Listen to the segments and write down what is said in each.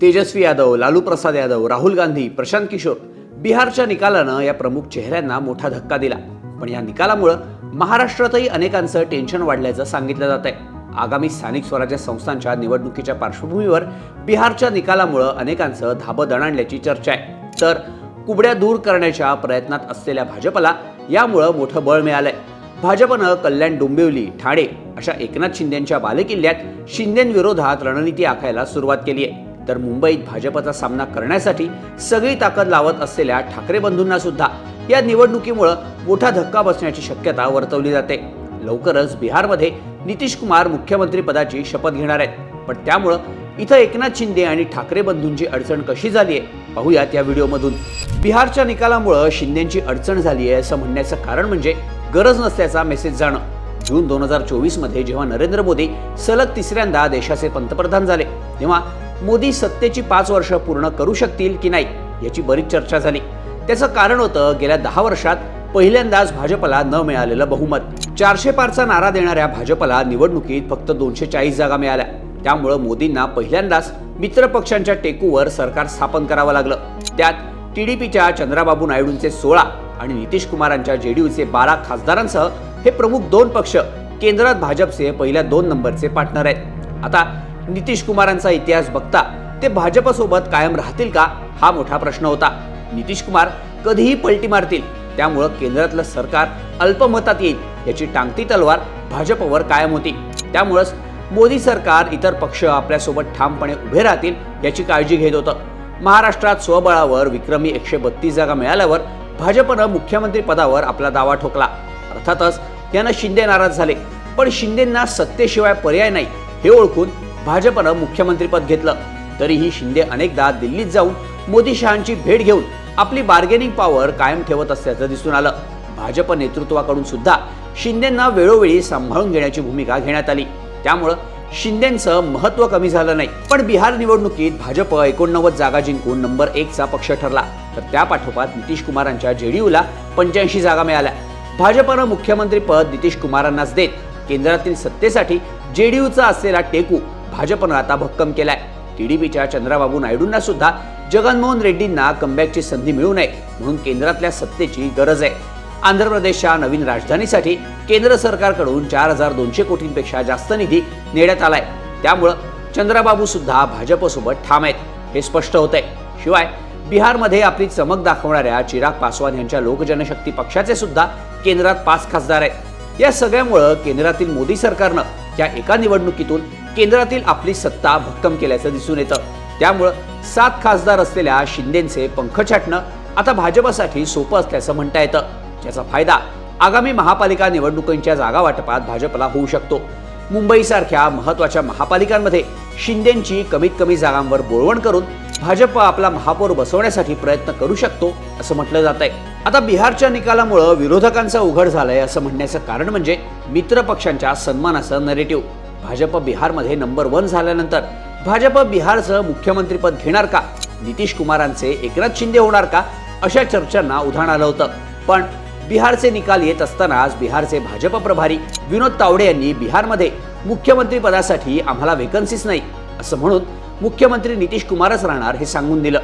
तेजस्वी यादव लालू प्रसाद यादव राहुल गांधी प्रशांत किशोर बिहारच्या निकालानं या प्रमुख चेहऱ्यांना मोठा धक्का दिला. पण या निकालामुळं महाराष्ट्रातही अनेकांचं टेन्शन वाढल्याचं सांगितलं जात आहे आगामी स्थानिक स्वराज्य संस्थांच्या निवडणुकीच्या पार्श्वभूमीवर बिहारच्या निकालामुळं अनेकांचं धाबं दणाणल्याची चर्चा आहे. तर कुबड्या दूर करण्याच्या प्रयत्नात असलेल्या भाजपला यामुळं मोठं बळ मिळालंय. भाजपनं कल्याण डोंबिवली ठाणे अशा एकनाथ शिंदेच्या बालेकिल्ल्यात शिंदेविरोधात रणनीती आखायला सुरुवात केली आहे तर मुंबईत भाजपचा सामना करण्यासाठी सगळी ताकद लावत असलेल्या ठाकरे बंधूंना सुद्धा या निवडणुकीमुळं मोठा धक्का बसण्याची शक्यता वर्तवली जाते. लवकरच बिहारमध्ये नितीश कुमार मुख्यमंत्री पदाची शपथ घेणार आहेत. पण त्यामुळं इथं एकनाथ शिंदे आणि ठाकरे बंधूंची अडचण कशी झाली आहे पाहूयात या व्हिडिओमधून. बिहारच्या निकालामुळं शिंदेची अडचण झाली आहे असं म्हणण्याचं कारण म्हणजे गरज नसल्याचा मेसेज जाणं. जून दोन हजार चोवीसमध्ये जेव्हा नरेंद्र मोदी सलग तिसऱ्यांदा देशाचे पंतप्रधान झाले तेव्हा मोदी सत्तेची पाच वर्ष पूर्ण करू शकतील की नाही याची बरीच चर्चा झाली. त्याचं कारण होतं गेल्या दहा वर्षात पहिल्यांदाच भाजपला न मिळालेलं बहुमत. चारशे पारचा नारा देणाऱ्या भाजपला निवडणुकीत फक्त दोनशे चाळीस जागा मिळाल्या. त्यामुळं मोदींना पहिल्यांदाच मित्र पक्षांच्या टेकूवर सरकार स्थापन करावं लागलं. त्यात टीडीपीच्या चंद्राबाबू नायडूंचे सोळा आणि नितीश कुमारांच्या जेडीयूचे बारा खासदारांसह हे प्रमुख दोन पक्ष केंद्रात भाजपचे पहिल्या दोन नंबरचे पार्टनर आहेत. आता नितीश कुमारांचा इतिहास बघता ते भाजपसोबत कायम राहतील का? हा मोठा प्रश्न होता. नितीश कुमार कधीही पलटी मारतील. त्यामुळं केंद्रातलं सरकार अल्पमतात येईल याची टांगती तलवार भाजपवर कायम होती. त्यामुळंच मोदी सरकार इतर पक्ष आपल्यासोबत ठामपणे उभे राहतील याची काळजी घेत होतं. महाराष्ट्रात स्वबळावर विक्रमी एकशे बत्तीस जागा मिळाल्यावर भाजपनं मुख्यमंत्री पदावर आपला दावा ठोकला. अर्थातच यानं शिंदे नाराज झाले. पण शिंदेंना सत्तेशिवाय पर्याय नाही हे ओळखून भाजपनं मुख्यमंत्रीपद घेतलं. तरीही शिंदे अनेकदा दिल्लीत जाऊन मोदी शहांची भेट घेऊन आपली बार्गेनिंग पॉवर कायम ठेवत असल्याचं दिसून आलं. भाजप नेतृत्वाकडून सुद्धा शिंदेंना वेळोवेळी सांभाळून घेण्याची भूमिका घेण्यात आली. त्यामुळं शिंदेचं महत्त्व कमी झालं नाही. पण बिहार निवडणुकीत भाजप एकोणनव्वद जागा जिंकून नंबर एकचा पक्ष ठरला. तर त्या पाठोपाठ नितीश कुमारांच्या जेडीयूला पंच्याऐंशी जागा मिळाल्या. भाजपनं मुख्यमंत्रीपद नितीश कुमारांनाच देत केंद्रातील सत्तेसाठी जेडीयूचा असलेला टेकू भाजपनं आता भक्कम केलाय. टीडीपीच्या चंद्राबाबू नायडूंना सुद्धा जगनमोहन रेड्डींना कमबॅकची संधी मिळू नये म्हणून केंद्रातल्या सत्तेची गरज आहे. आंध्र प्रदेशच्या नवीन राजधानीसाठी केंद्र सरकारकडून चार हजार दोनशे कोटींपेक्षा जास्त निधी नेण्यात आलाय. त्यामुळं चंद्राबाबू सुद्धा भाजपसोबत ठाम आहेत हे स्पष्ट होत आहे शिवाय बिहारमध्ये आपली चमक दाखवणाऱ्या चिराग पासवान यांच्या लोकजनशक्ती पक्षाचे सुद्धा केंद्रात पाच खासदार आहेत. या सगळ्यामुळं केंद्रातील मोदी सरकारनं या एका निवडणुकीतून केंद्रातील आपली सत्ता भक्कम केल्याचं दिसून येतं. त्यामुळं सात खासदार असलेल्या शिंदेचे पंख छाटणं आता भाजपासाठी सोपं असल्याचं म्हणता येतं. ज्याचा फायदा आगामी महापालिका निवडणुकांच्या जागा वाटपात भाजपला होऊ शकतो. मुंबईसारख्या महत्त्वाच्या महापालिकांमध्ये शिंदेची कमीत कमी जागांवर बोळवण करून भाजप आपला महापौर बसवण्यासाठी प्रयत्न करू शकतो असं म्हटलं जात आहे आता बिहारच्या निकालामुळं विरोधकांचा उघड झालाय असं म्हणण्याचं कारण म्हणजे मित्र पक्षांच्या सन्मानाचं नरेटिव्ह भाजप बिहारमध्ये नंबर वन झाल्यानंतर भाजप बिहारचं मुख्यमंत्रीपद घेणार का? नितीश कुमारांचे एकनाथ शिंदे होणार का? अशा चर्चांना उधाण आलं होतं. पण बिहारचे निकाल येत असतानाच बिहारचे भाजप प्रभारी विनोद तावडे यांनी बिहारमध्ये मुख्यमंत्री पदासाठी आम्हाला वेकन्सीच नाही असं म्हणून मुख्यमंत्री नितीश कुमारच राहणार हे सांगून दिलं.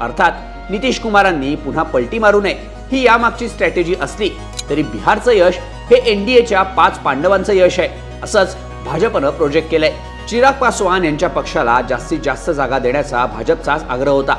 अर्थात नितीश कुमारांनी पुन्हा पलटी मारू नये ही यामागची स्ट्रॅटेजी असली तरी बिहारचं यश हे एनडीएच्या पाच पांडवांचं यश आहे असंच भाजपनं प्रोजेक्ट केलंय. चिराग पासवान यांच्या पक्षाला जास्तीत जास्त जागा देण्याचा भाजपचाच आग्रह होता.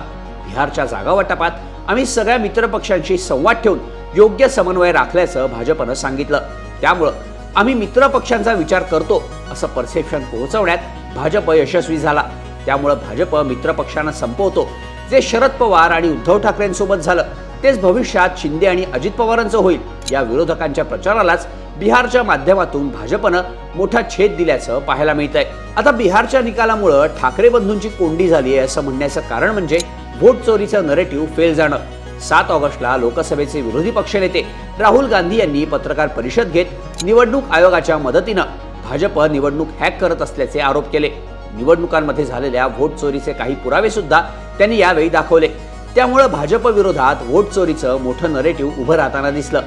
बिहारच्या जागा वाटपात आम्ही सगळ्या मित्र पक्षांशी संवाद ठेवून योग्य समन्वय राखल्याचं भाजपनं सांगितलं. त्यामुळं आम्ही मित्र पक्षांचा विचार करतो असं परसेप्शन पोहोचवण्यात भाजप यशस्वी झाला. त्यामुळं भाजप मित्रपक्षांना संपवतो. जे शरद पवार आणि उद्धव ठाकरेंसोबत झालं तेच भविष्यात शिंदे आणि अजित पवारांचं होईल या विरोधकांच्या प्रचारालाच बिहारच्या माध्यमातून भाजपनं मोठा छेद दिल्याचं पाहायला मिळतंय. आता बिहारच्या निकालामुळं ठाकरे बंधूंची कोंडी झाली आहे असं म्हणण्याचं कारण म्हणजे व्होट चोरीचं नरेटिव्ह फेल जाणं. सात ऑगस्टला लोकसभेचे विरोधी पक्षनेते राहुल गांधी यांनी पत्रकार परिषद घेत निवडणूक आयोगाच्या मदतीनं भाजप निवडणूक हॅक करत असल्याचे आरोप केले. निवडणुकांमध्ये झालेल्या व्होट चोरीचे काही पुरावे सुद्धा त्यांनी यावेळी दाखवले. त्यामुळे भाजप विरोधात व्होट चोरीचं मोठं नरेटिव्ह उभं राहताना दिसलं.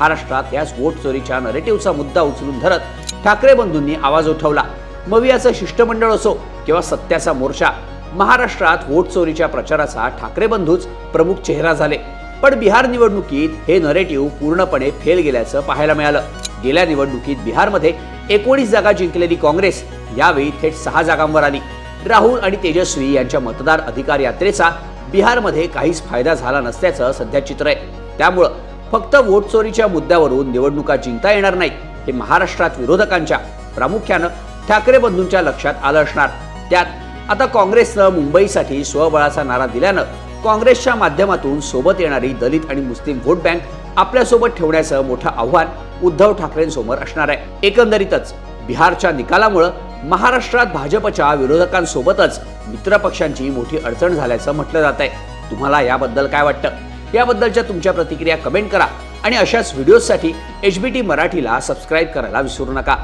महाराष्ट्रात याच वोट चोरीच्या नरेटिव्हचा मुद्दा उचलून धरत ठाकरे बंधूंनी आवाज उठवला. मवियाचं शिष्टमंडळ असो किंवा सत्याचा मोर्चा महाराष्ट्रात वोट चोरीच्या प्रचाराचा ठाकरे बंधूच प्रमुख चेहरा झाले. पण बिहार निवडणुकीत हे नरेटिव्ह पूर्णपणे फेल गेल्याचं पाहायला मिळालं. गेल्या निवडणुकीत बिहारमध्ये एकोणीस जागा जिंकलेली काँग्रेस यावेळी थेट सहा जागांवर आली. राहुल आणि तेजस्वी यांच्या मतदार अधिकार यात्रेचा बिहारमध्ये काहीच फायदा झाला नसल्याचं सध्या चित्र आहे. त्यामुळं फक्त वोट चोरीच्या मुद्द्यावरून निवडणुका जिंकता येणार नाही हे महाराष्ट्रात विरोधकांच्या प्रामुख्यानं ठाकरे बंधूंच्या लक्षात आलं असणार. त्यात आता काँग्रेसनं मुंबईसाठी स्वबळाचा नारा दिल्यानं काँग्रेसच्या माध्यमातून सोबत येणारी दलित आणि मुस्लिम व्होट बँक आपल्यासोबत ठेवण्याचं मोठं आव्हान उद्धव ठाकरेंसमोर असणार आहे. एकंदरीतच बिहारच्या निकालामुळं महाराष्ट्रात भाजपच्या विरोधकांसोबतच मित्रपक्षांची मोठी अडचण झाल्याचं म्हटलं जात आहे तुम्हाला याबद्दल काय वाटतं? याबद्दलच्या तुमच्या प्रतिक्रिया कमेंट करा आणि अशाच व्हिडिओजसाठी एच बी टी मराठीला सबस्क्राईब करायला विसरू नका.